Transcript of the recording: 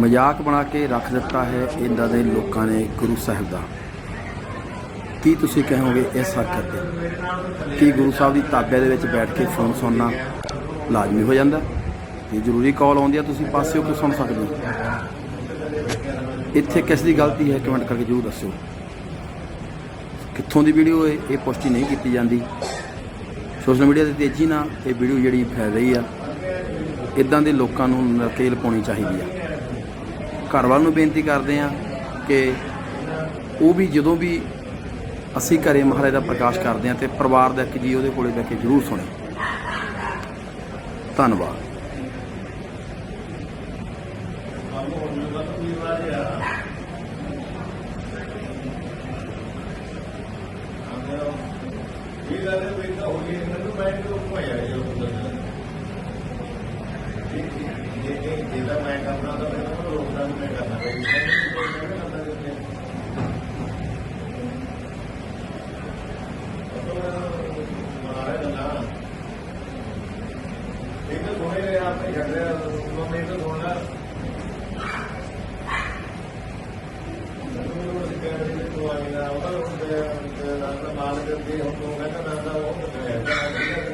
ਮਜ਼ਾਕ ਬਣਾ ਕੇ ਰੱਖ ਦਿੱਤਾ ਹੈ ਇਹਨਾਂ ਦੇ ਲੋਕਾਂ ਨੇ ਗੁਰੂ ਸਾਹਿਬ ਦਾ। ਕੀ ਤੁਸੀਂ ਕਹੋਗੇ ਇਸ ਹੱਕ ਤੇ? ਕੀ ਗੁਰੂ ਸਾਹਿਬ ਦੀ ਤਾਬੇ ਦੇ ਵਿੱਚ ਬੈਠ ਕੇ ਫੋਨ ਸੁਣਨਾ ਲਾਜ਼ਮੀ ਹੋ ਜਾਂਦਾ? ਜੇ ਜ਼ਰੂਰੀ ਕਾਲ ਆਉਂਦੀ ਆ, ਤੁਸੀਂ ਪਾਸੇ ਹੋ ਕੇ ਸੁਣ ਸਕਦੇ ਹੋ? ਇੱਥੇ ਕਿਸ ਦੀ ਗਲਤੀ ਹੈ ਕਮੈਂਟ ਕਰਕੇ ਜ਼ਰੂਰ ਦੱਸਿਓ। ਕਿੱਥੋਂ ਦੀ ਵੀਡੀਓ ਹੈ, ਇਹ ਪੁਸ਼ਟੀ ਨਹੀਂ ਕੀਤੀ ਜਾਂਦੀ। ਸੋਸ਼ਲ ਮੀਡੀਆ ਤੇ ਤੇਜ਼ੀ ਨਾਲ ਇਹ ਵੀਡੀਓ ਜਿਹੜੀ ਫੈਲ ਰਹੀ ਆ, ਇਦਾਂ ਦੇ ਲੋਕਾਂ ਨੂੰ ਨਕੇਲ ਪਾਉਣੀ ਚਾਹੀਦੀ ਆ। ਘਰ ਵਾਲ ਨੂੰ ਬੇਨਤੀ ਕਰਦੇ ਆ ਕਿ ਉਹ ਵੀ ਜਦੋਂ ਵੀ ਅਸੀਂ ਘਰੇ ਮਹਾਰਾਜ ਦਾ ਪ੍ਰਕਾਸ਼ ਕਰਦੇ ਆ ਤੇ ਪਰਿਵਾਰ ਦਾ ਇੱਕ ਜੀ ਉਹਦੇ ਕੋਲੇ ਬੈ ਕੇ ਜ਼ਰੂਰ ਸੁਣੇ। ਧੰਨਵਾਦ। ਇਹ ਗੱਲ ਹੈ ਤਾਂ ਹੋ ਗਈ ਮੈਨੂੰ ਮੈਂ ਕਿਉਂ ਹੋਇਆ ਇਹ ਉਹ ਇਹ ਇਹ ਜਿਹਦਾ ਮੈਂ ਕਰਨਾ ਤਾਂ ਮੈਨੂੰ ਰੋਕਦਾ ਨਹੀਂ ਮੈਂ ਕਰਨਾ ਪਈ ਇਹ ਤਾਂ ਸੋਹਣੇ ਨੇ ਆਪਣੇ ਛੱਡ ਰਿਹਾ ਉਹ ਮੈਂ ਤਾਂ ਸੋਹਣਾ ਉਹਦਾ ਮਾਲਕ ਦੇ ਹੁਕਮ ਕਹਿੰਦਾ ਨਾ ਉਹ ਕਹਿੰਦਾ